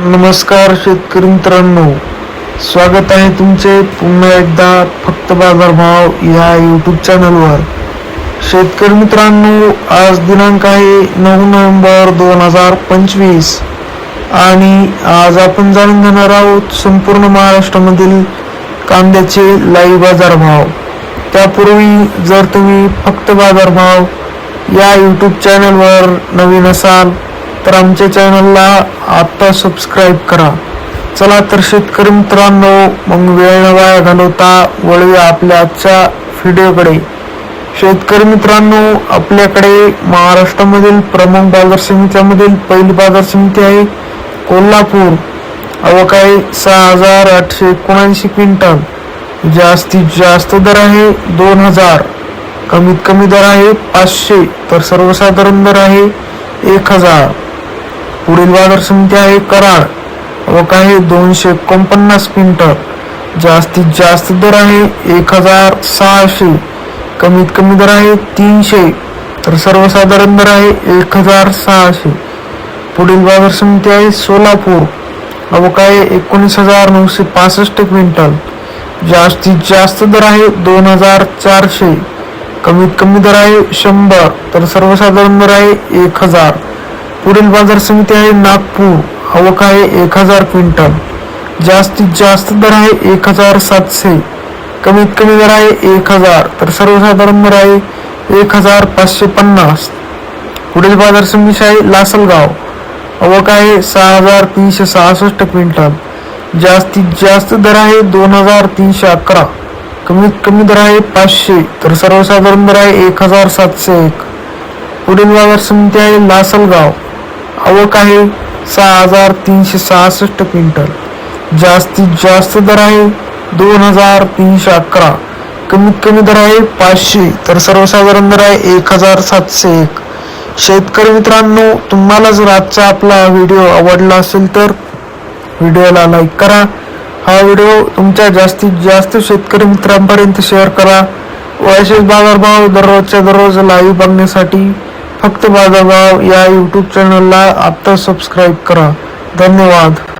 नमस्कार शेतकरी मित्रांनो. स्वागत आहे तुमचे पुन्हा एकदा फक्त बाजारभाव या यूट्यूब चॅनलवर शेतकरी मित्रांनो आज दिनांक आहे नऊ नोव्हेंबर दोन हजार पंचवीस. आणि आज आपण जाणून घेणार आहोत संपूर्ण महाराष्ट्रामधील कांद्याचे लाईव्ह बाजारभाव. त्यापूर्वी जर तुम्ही फक्त बाजारभाव या यूट्यूब चॅनलवर नवीन असाल तर आमच्या चॅनलला आत्ता सबस्क्राईब करा. चला तर शेतकरी मित्रांनो मग वेळ वाया घालवता वळूया आपल्या आजच्या व्हिडिओकडे शेतकरी मित्रांनो आपल्याकडे महाराष्ट्रामधील प्रमुख बाजार समित्यामधील पहिली बाजार समिती आहे कोल्हापूर. अवकाळी सहा हजार आठशे एकोणऐंशी क्विंटल. जास्तीत जास्त दर आहे दोन हजार. कमीत कमी दर आहे पाचशे. तर सर्वसाधारण दर आहे एक हजार. पुढील बाजार समिती आहे कराड. आवक आहे दोनशे एकोणपन्नास क्विंटल. जास्तीत जास्त दर आहे एक हजार सहाशे. कमीत कमी दर आहे तीनशे. तर सर्वसाधारण दर आहे एक हजार सहाशे. पुढील बाजार समिती आहे सोलापूर. आवक आहे एकोणीस हजार नऊशे पासष्ट क्विंटल. जास्तीत जास्त दर आहे दोन हजार चारशे. कमीत कमी दर आहे शंभर. तर सर्वसाधारण दर आहे एक हजार पुढील बाजार समिती आहे नागपूर. आवक आहे एक हजार क्विंटल. जास्तीत जास्त दर आहे एक हजार सातशे. कमीत कमी दर आहे एक हजार. तर सर्वसाधारण दर आहे एक हजार पाचशे पन्नास. पुढील बाजार समिती आहे लासलगाव. आवक आहे सहा हजार तीनशे सहासष्ट क्विंटल. जास्तीत जास्त दर आहे दोन हजार तीनशे अकरा. कमीत कमी दर आहे पाचशे. तर सर्वसाधारण दर आहे एक हजार सातशे एक. पुढील बाजार समिती आहे लासलगाव. आवक आहे सहा हजार तीनशे सहासष्ट क्विंटल. जास्तीत जास्त दर आहे दोन हजार तीनशे अकरा. कमीत कमी दर आहे पाचशे तर सर्वसाधारण दर आहे एक हजार सातशे एक. शेतकरी मित्रांनो तुम्हाला जर आजचा आपला व्हिडिओ आवडला असेल तर व्हिडिओला लाईक करा. हा व्हिडिओ तुमच्या जास्तीत जास्त शेतकरी मित्रांपर्यंत शेअर करा. व असेच बाजारभाव दररोजच्या दररोज लाईव्ह बघण्यासाठी फक्त बाजारभाव या यूट्यूब चॅनलला आत्ता सबस्क्राईब करा. धन्यवाद.